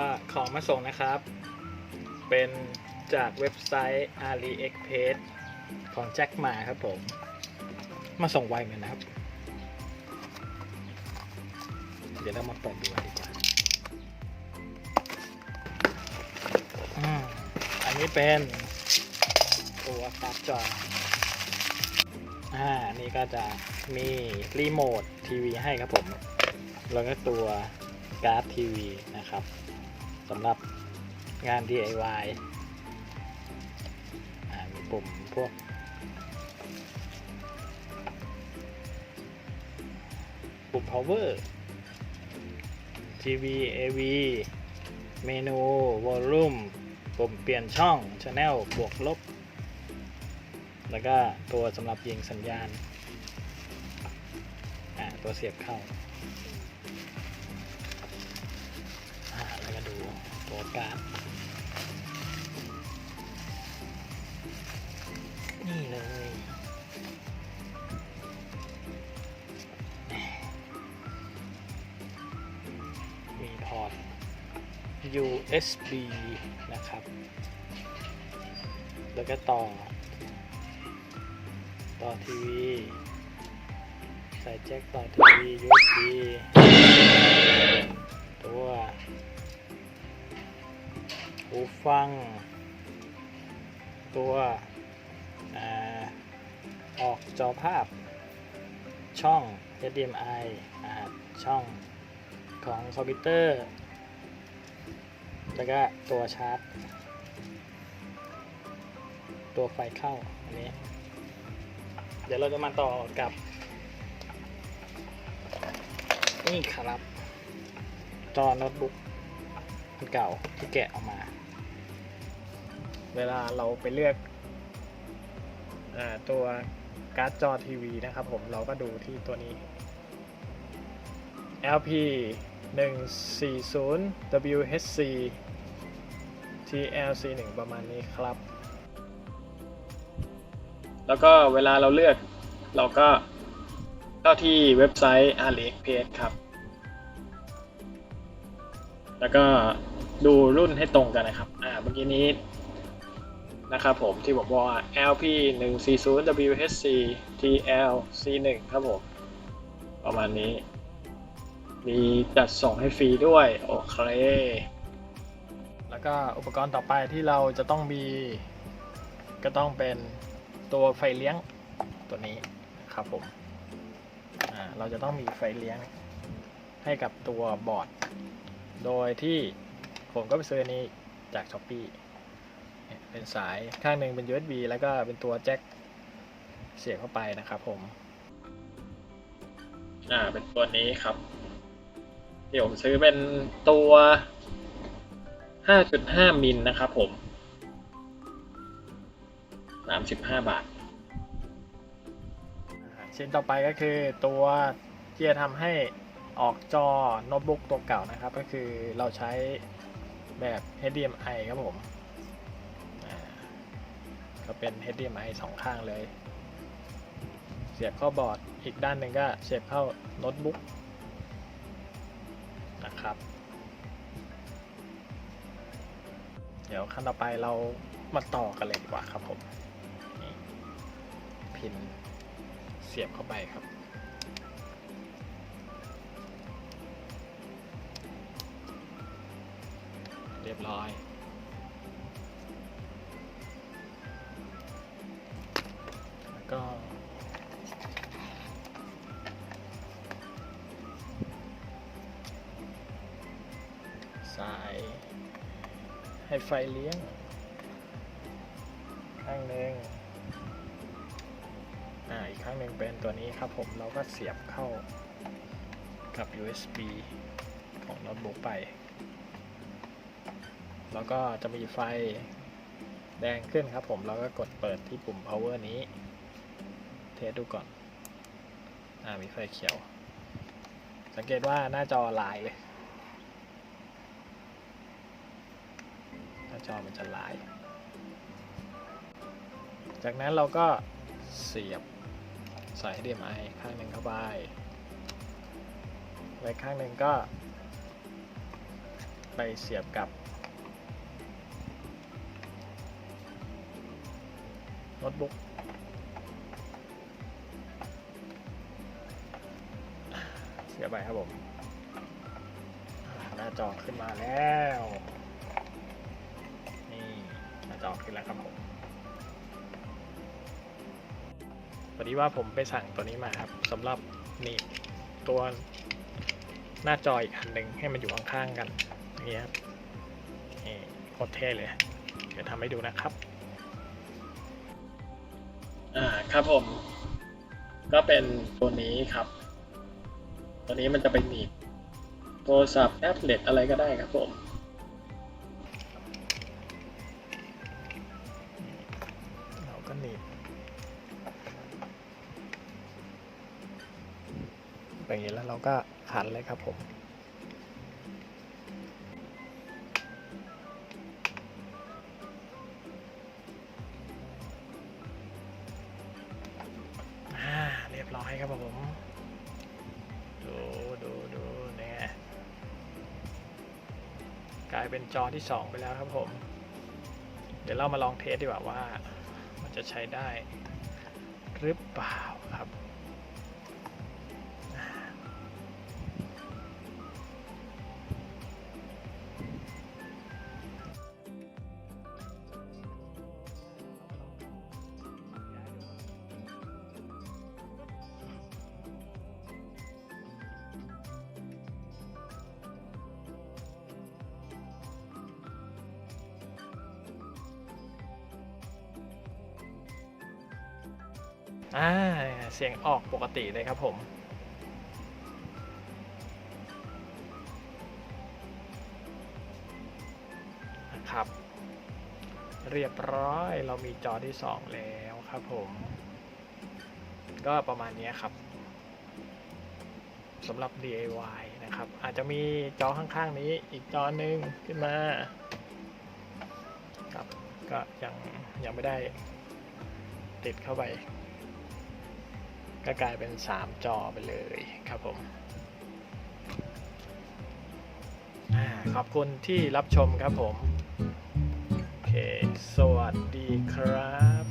ก็ของมาส่งนะครับ เป็นจากเว็บไซต์ AliExpress ของแจ็คมาครับผม มาส่งไวเหมือนนะครับ เดี๋ยวเรามาเปิดดูดีกว่าอันนี้เป็นตัวการ์ดจออ่านนี่ก็จะมีรีโมททีวีให้ครับผม แล้วก็ตัวการ์ดทีวีนะครับ สำหรับงาน DIY มีปุ่มพวกปุ่ม power ทีวี AV เมนู volume ปุ่มเปลี่ยนช่อง channel บวกลบ แล้วก็ตัวสำหรับยิงสัญญาณ ตัวเสียบเข้า ตัวการ์ดนี่เลย มีพอร์ต USB นะครับ แล้วก็ต่อ ต่อทีวีใส่แจ็คต่อทีวี USB ตัว หูฟัง ตัวอออกจอภาพ ช่อง HDMI อช่องของคอมพิวเตอร์ แล้วก็ตัวชาร์จ ตัวไฟเข้า อันนี้ เดี๋ยวเราจะมาต่อกับ นี่ครับ จอโน้ตบุ๊กเก่าที่แกะออกมา เวลาเราไปเลือกอตัวการ์ดจอทีวีนะครับผมเราก็ดูที่ตัวนี้ LP 140 WHC TLC 1ประมาณนี้ครับ แล้วก็เวลาเราเลือกเราก็เข้าที่เว็บไซต์ AliExpress ครับ แล้วก็ดูรุ่นให้ตรงกันนะครับ อ่า เมื่อกี้นี้ นะครับผมที่ผมบอกว่า LP 140 WHC TL C1 ครับผม ประมาณนี้ มีจัดส่งให้ฟรีด้วย โอเค แล้วก็อุปกรณ์ต่อไปที่เราจะต้องมี ก็ต้องเป็นตัวไฟเลี้ยงตัวนี้ครับผมเราจะต้องมีไฟเลี้ยงให้กับตัวบอร์ด โดยที่ผมก็ไปซื้อนี้จากช้อปปี เป็นสายข้างหนึ่งเป็น USB แล้วก็เป็นตัวแจ็คเสียบเข้าไปนะครับผม อ่า เป็นตัวนี้ครับที่ผมซื้อเป็นตัว 5.5 มิลนะครับผม 35 บาท ชิ้นต่อไปก็คือตัวที่จะทำให้ออกจอโน้ตบุ๊กตัวเก่านะครับ ก็คือเราใช้แบบ HDMI ครับผมอ่า ก็เป็น HDMI สองข้างเลย เสียบเข้าบอร์ด อีกด้านหนึ่งก็เสียบเข้าโน้ตบุ๊กนะครับ เดี๋ยวขั้นต่อไปเรามาต่อกันเลยดีกว่าครับผม พินเสียบเข้าไปครับเรียบร้อย ก็สายให้ไฟเลี้ยง ข้างหนึ่งอ่าอีกครั้งหนึ่งเป็นตัวนี้ครับผมเราก็เสียบเข้ากับ USB ของโน้ตบุ๊กไป แล้วก็จะมีไฟแดงขึ้นครับผม เราก็กดเปิดที่ปุ่ม power นี้ ทสดูก่อน อ่ามีไฟเขียว สังเกตว่าหน้าจอลายเลย หน้าจอมันจะลาย จากนั้นเราก็เสียบสาย HDMI ข้างหนึ่งเข้าไปไว้ข้างหนึ่งก็ไปเสียบกับโน้ตบุ๊ก เสียบไปครับผมหน้าจอขึ้นมาแล้ว นี่หน้าจอขึ้นแล้วครับผมพอดีว่าผมไปสั่งตัวนี้มาครับสำหรับนี่ตัวหน้าจออีกอันหนึ่งให้มันอยู่ข้างๆกันอย่างเงี้ยครับนี่โคตรเท่เลย เดี๋ยวทำให้ดูนะครับอ่าครับผม ก็เป็นตัวนี้ครับ ตัวนี้มันจะไปหนีบโทรศัพท์แท็บเล็ตอะไรก็ได้ครับผมเราก็หนีบอย่างนี้แล้วเราก็ขันเลยครับผมอ่าเรียบร้อยครับผม ดูดูดูเนี่ยกลายเป็นจอที่ 2 ไปแล้วครับผม เดี๋ยวเรามาลองเทสดีกว่าว่า มันจะใช้ได้หรือเปล่าครับ อ่าเสียงออกปกติเลยครับผม นะครับ เรียบร้อยเรามีจอที่ 2 แล้วครับผม ก็ประมาณนี้ครับสำหรับ DIY นะครับ อาจจะมีจอข้างๆนี้อีกจอหนึ่งขึ้นมาครับก็ยังยังไม่ได้ติดเข้าไป ก็กลายเป็น 3 จอไปเลยครับผมอาขอบคุณที่รับชมครับผม โอเค สวัสดีครับ